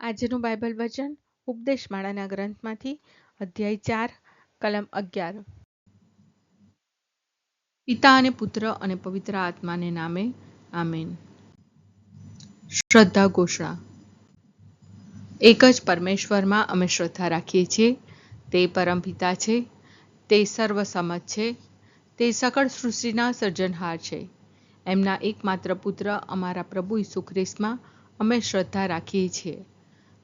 આજનું બાઇબલ વચન ઉપદેશ માળાના ગ્રંથમાંથી અધ્યાય ચાર, કલમ અગિયાર. પિતા અને પુત્ર અને પવિત્ર આત્માને નામે, આમેન. શ્રદ્ધા ઘોષણા. એક જ પરમેશ્વરમાં અમે શ્રદ્ધા રાખીએ છીએ. તે પરમ પિતા છે. તે સર્વસમત છે. તે સકળ સૃષ્ટિના સર્જનહાર છે. એમના એકમાત્ર પુત્ર અમારા પ્રભુ ઈસુ ખ્રિસ્તમાં અમે શ્રદ્ધા રાખીએ છીએ.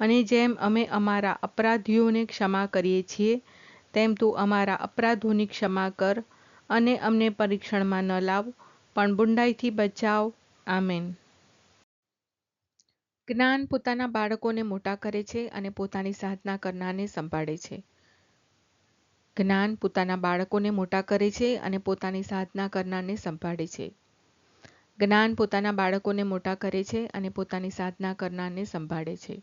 અને જેમ અમે અમારા અપરાધીઓને ક્ષમા કરીએ છીએ, તેમ તું અમારા અપરાધોની ક્ષમા કર અને અમને પરીક્ષણમાં ન લાવ, પણ બુંડાઈથી બચાવ. આમેન. જ્ઞાન પોતાના બાળકોને મોટા કરે છે અને પોતાની સાધના કરનારને સંભાળે છે. જ્ઞાન પોતાના બાળકોને મોટા કરે છે અને પોતાની સાધના કરનારને સંભાળે છે. જ્ઞાન પોતાના બાળકોને મોટા કરે છે અને પોતાની સાધના કરનારને સંભાળે છે.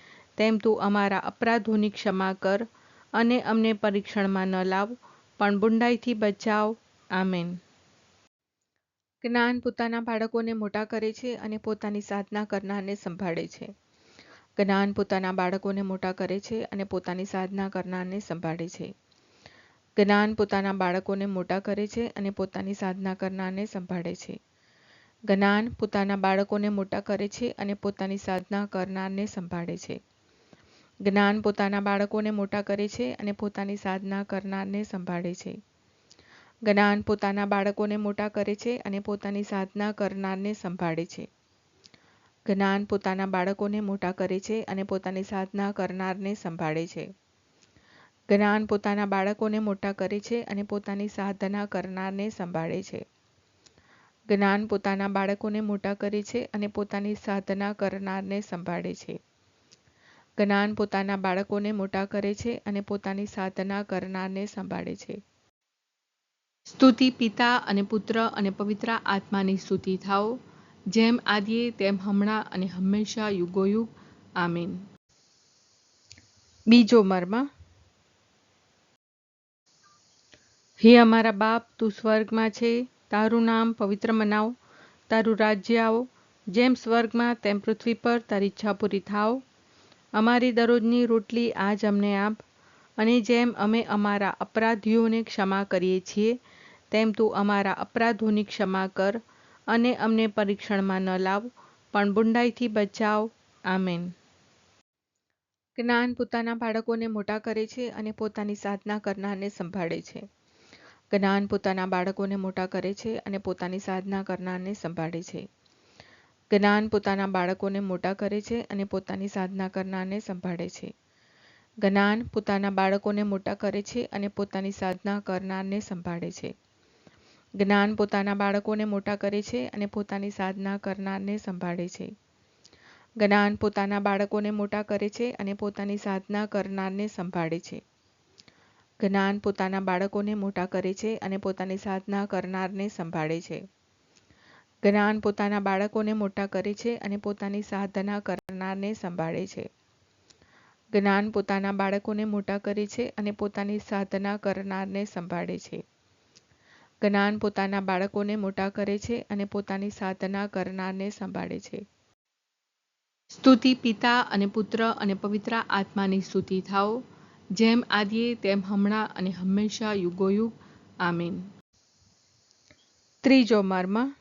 તેમ તું અમારા અપરાધોની ક્ષમા કર અને અમને પરીક્ષણમાં ન લાવ, પણ બુંડાઈથી બચાવ. આમેન. જ્ઞાન પોતાના બાળકોને મોટા કરે છે અને પોતાની સાધના કરનારને સંભાળે છે. જ્ઞાન પોતાના બાળકોને મોટા કરે છે અને પોતાની સાધના કરનારને સંભાળે છે. જ્ઞાન પોતાના બાળકોને મોટા કરે છે અને પોતાની સાધના કરનારને સંભાળે છે. જ્ઞાન પોતાના બાળકોને મોટા કરે છે અને પોતાની સાધના કરનારને સંભાળે છે. જ્ઞાન પોતાના બાળકોને મોટા કરે છે અને પોતાની સાધના કરનારને સંભાળે છે. જ્ઞાન પોતાના બાળકોને મોટા કરે છે અને પોતાની સાધના કરનારને સંભાળે છે. જ્ઞાન પોતાના બાળકોને મોટા કરે છે અને પોતાની સાધના કરનારને સંભાળે છે. જ્ઞાન પોતાના બાળકોને મોટા કરે છે અને પોતાની સાધના કરનારને સંભાળે છે. જ્ઞાન પોતાના બાળકોને મોટા કરે છે અને પોતાની સાધના કરનારને સંભાળે છે. જ્ઞાન પોતાના બાળકોને મોટા કરે છે અને પોતાની સાધના કરનારને સંભાળે છે. સ્તુતિ પિતા અને પુત્ર અને પવિત્ર આત્માની સ્તુતિ થાઓ. જેમ આદિએ, તેમ હમણાં અને હંમેશા યુગોયુગ. આમીન. બીજો મર્મ. હે અમારા બાપ, તું સ્વર્ગમાં છે. તારું નામ પવિત્ર મનાવ. તારું રાજ્ય આવો. જેમ સ્વર્ગમાં, તેમ પૃથ્વી પર તારી ઈચ્છા પૂરી થાવ અમારી દરરોજની રોટલી આજ અમને આપ. અને જેમ અમે અમારા અપરાધીઓને ક્ષમા કરીએ છીએ, તેમ તું અમારા અપરાધોની ક્ષમા કર અને અમને પરીક્ષણમાં ન લાવ, પણ બુંડાઈથી બચાવ. આમેન. જ્ઞાન પોતાના બાળકોને મોટા કરે છે અને પોતાની સાધના કરનારને સંભાળે છે. જ્ઞાન પોતાના બાળકોને મોટા કરે છે અને પોતાની સાધના કરનારને સંભાળે છે. જ્ઞાન પોતાના બાળકોને મોટા કરે છે અને પોતાની સાધના કરનારને સંભાળે છે. જ્ઞાન પોતાના બાળકોને મોટા કરે છે અને પોતાની સાધના કરનારને સંભાળે છે. જ્ઞાન પોતાના બાળકોને મોટા કરે છે અને પોતાની સાધના કરનારને સંભાળે છે. જ્ઞાન પોતાના બાળકોને મોટા કરે છે અને પોતાની સાધના કરનારને સંભાળે છે. જ્ઞાન પોતાના બાળકોને મોટા કરે છે અને પોતાની સાધના કરનારને સંભાળે છે. જ્ઞાન પોતાના બાળકોને મોટા કરે છે અને પોતાની સાધના કરનારને સંભાળે છે. જ્ઞાન પોતાના બાળકોને મોટા કરે છે અને પોતાની સાધના કરનારને સંભાળે છે. જ્ઞાન પોતાના બાળકોને મોટા કરે છે અને પોતાની સાધના કરનારને સંભાળે છે. સ્તુતિ પિતા અને પુત્ર અને પવિત્ર આત્માની સ્તુતિ થાઓ. જેમ આદિએ, તેમ હમણાં અને હંમેશા યુગોયુગ. આમીન. ત્રીજો મર્મ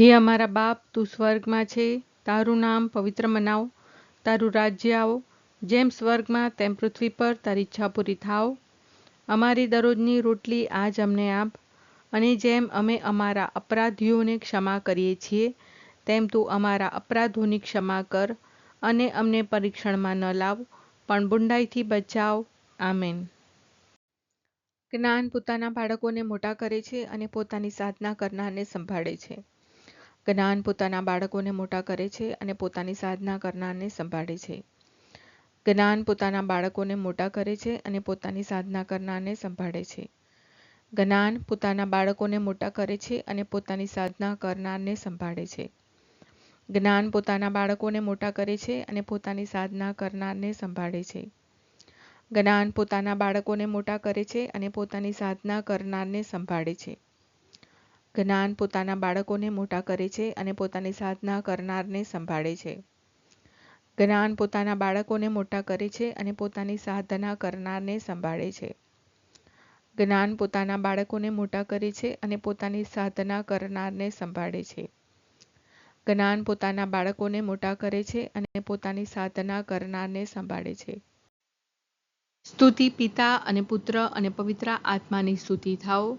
હે અમારા બાપ, તું સ્વર્ગમાં છે. તારું નામ પવિત્ર મનાવ. તારું રાજ્ય આવો. જેમ સ્વર્ગમાં, તેમ પૃથ્વી પર તારી ઈચ્છા પૂરી થાવ. અમારી દરરોજની રોટલી આજ અમને આપ. અને જેમ અમે અમારા અપરાધીઓને ક્ષમા કરીએ છીએ, તેમ તું અમારા અપરાધોની ક્ષમા કર અને અમને પરીક્ષણમાં ન લાવ, પણ બુંડાઈથી બચાવ. આમેન. જ્ઞાન પોતાના બાળકોને મોટા કરે છે અને પોતાની સાધના કરનારને સંભાળે છે. જ્ઞાન પોતાના બાળકોને મોટા કરે છે અને પોતાની સાધના કરનારને સંભાળે છે. જ્ઞાન પોતાના બાળકોને મોટા કરે છે અને પોતાની સાધના કરનારને સંભાળે છે. જ્ઞાન પોતાના બાળકોને મોટા કરે છે અને પોતાની સાધના કરનારને સંભાળે છે. જ્ઞાન પોતાના બાળકોને મોટા કરે છે અને પોતાની સાધના કરનારને સંભાળે છે. જ્ઞાન પોતાના બાળકોને મોટા કરે છે અને પોતાની સાધના કરનારને સંભાળે છે. જ્ઞાન પોતાના બાળકોને મોટા કરે છે અને પોતાની સાધના કરનારને સંભાળે છે. જ્ઞાન પોતાના બાળકોને મોટા કરે છે અને પોતાની સાધના કરનારને સંભાળે છે. જ્ઞાન પોતાના બાળકોને મોટા કરે છે અને પોતાની સાધના કરનારને સંભાળે છે. જ્ઞાન પોતાના બાળકોને મોટા કરે છે અને પોતાની સાધના કરનારને સંભાળે છે. સ્તુતિ પિતા અને પુત્ર અને પવિત્ર આત્માની સ્તુતિ થાઓ.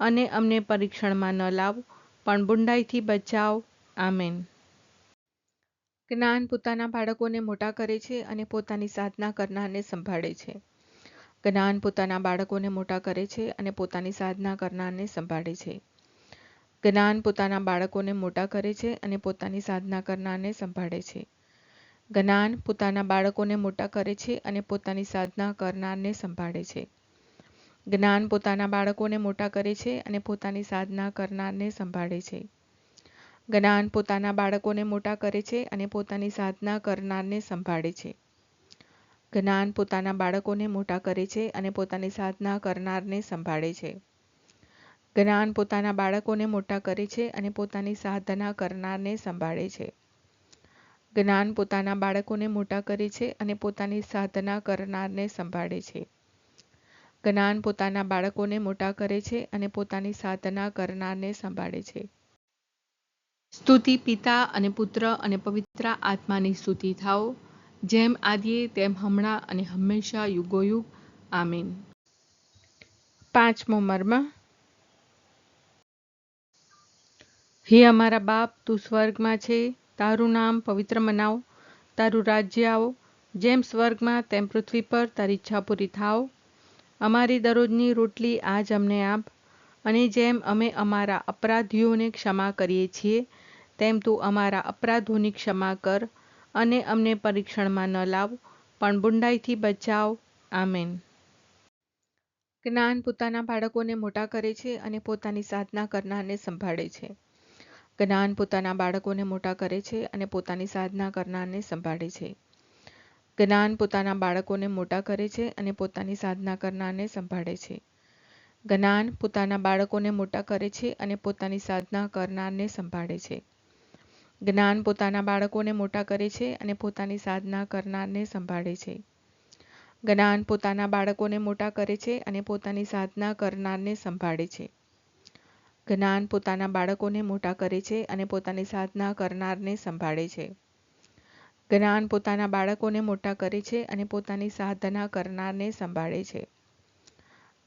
અને અમને પરીક્ષણમાં ન લાવ, પણ બુંડાઈથી બચાવ. આમેન. જ્ઞાન પોતાના બાળકોને મોટા કરે છે અને પોતાની સાધના કરનારને સંભાળે છે. જ્ઞાન પોતાના બાળકોને મોટા કરે છે અને પોતાની સાધના કરનારને સંભાળે છે. જ્ઞાન પોતાના બાળકોને મોટા કરે છે અને પોતાની સાધના કરનારને સંભાળે છે. જ્ઞાન પોતાના બાળકોને મોટા કરે છે અને પોતાની સાધના કરનારને સંભાળે છે. જ્ઞાન પોતાના બાળકોને મોટા કરે છે અને પોતાની સાધના કરનારને સંભાળે છે. જ્ઞાન પોતાના બાળકોને મોટા કરે છે અને પોતાની સાધના કરનારને સંભાળે છે. જ્ઞાન પોતાના બાળકોને મોટા કરે છે અને પોતાની સાધના કરનારને સંભાળે છે. જ્ઞાન પોતાના બાળકોને મોટા કરે છે અને પોતાની સાધના કરનારને સંભાળે છે. જ્ઞાન પોતાના બાળકોને મોટા કરે છે અને પોતાની સાધના કરનારને સંભાળે છે. જ્ઞાન પોતાના બાળકોને મોટા કરે છે અને પોતાની સાધના કરનારને સંભાળે છે. સ્તુતિ પિતા અને પુત્ર અને પવિત્ર આત્માની સ્તુતિ થાઓ. જેમ આદિએ, તેમ હમણાં અને હંમેશા યુગોયુગ. આમીન. પાંચમો મર્મ. હે અમારા બાપ, તું સ્વર્ગમાં છે. તારું નામ પવિત્ર મનાવ. તારું રાજ્ય આવો. જેમ સ્વર્ગમાં, તેમ પૃથ્વી પર તારી ઈચ્છા પૂરી થાવ અમારી દરરોજની રોટલી આજ અમને આપ અને જેમ અમે અમારા અપરાધીઓને ક્ષમા કરીએ છીએ, તેમ તું અમારા અપરાધોની ક્ષમા કર અને અમને પરીક્ષણમાં ન લાવ, પણ બુંડાઈથી બચાવ. આમેન. જ્ઞાન પોતાના બાળકોને મોટા કરે છે અને પોતાની સાધના કરનારને સંભાળે છે. જ્ઞાન પોતાના બાળકોને મોટા કરે છે અને પોતાની સાધના કરનારને સંભાળે છે. જ્ઞાન પોતાના બાળકોને મોટા કરે છે અને પોતાની સાધના કરનારને સંભાળે છે. જ્ઞાન પોતાના બાળકોને મોટા કરે છે અને પોતાની સાધના કરનારને સંભાળે છે. જ્ઞાન પોતાના બાળકોને મોટા કરે છે અને પોતાની સાધના કરનારને સંભાળે છે. જ્ઞાન પોતાના બાળકોને મોટા કરે છે અને પોતાની સાધના કરનારને સંભાળે છે. જ્ઞાન પોતાના બાળકોને મોટા કરે છે અને પોતાની સાધના કરનારને સંભાળે છે. જ્ઞાન પોતાના બાળકોને મોટા કરે છે અને પોતાની સાધના કરનારને સંભાળે છે.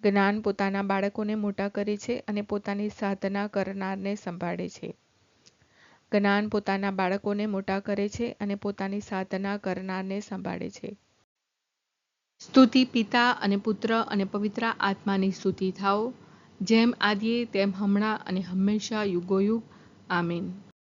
જ્ઞાન પોતાના બાળકોને મોટા કરે છે અને પોતાની સાધના કરનારને સંભાળે છે. જ્ઞાન પોતાના બાળકોને મોટા કરે છે અને પોતાની સાધના કરનારને સંભાળે છે. સ્તુતિ પિતા અને પુત્ર અને પવિત્ર આત્માની સ્તુતિ થાઓ. જેમ આદિએ, તેમ હમણાં અને હંમેશા યુગોયુગ. આમીન.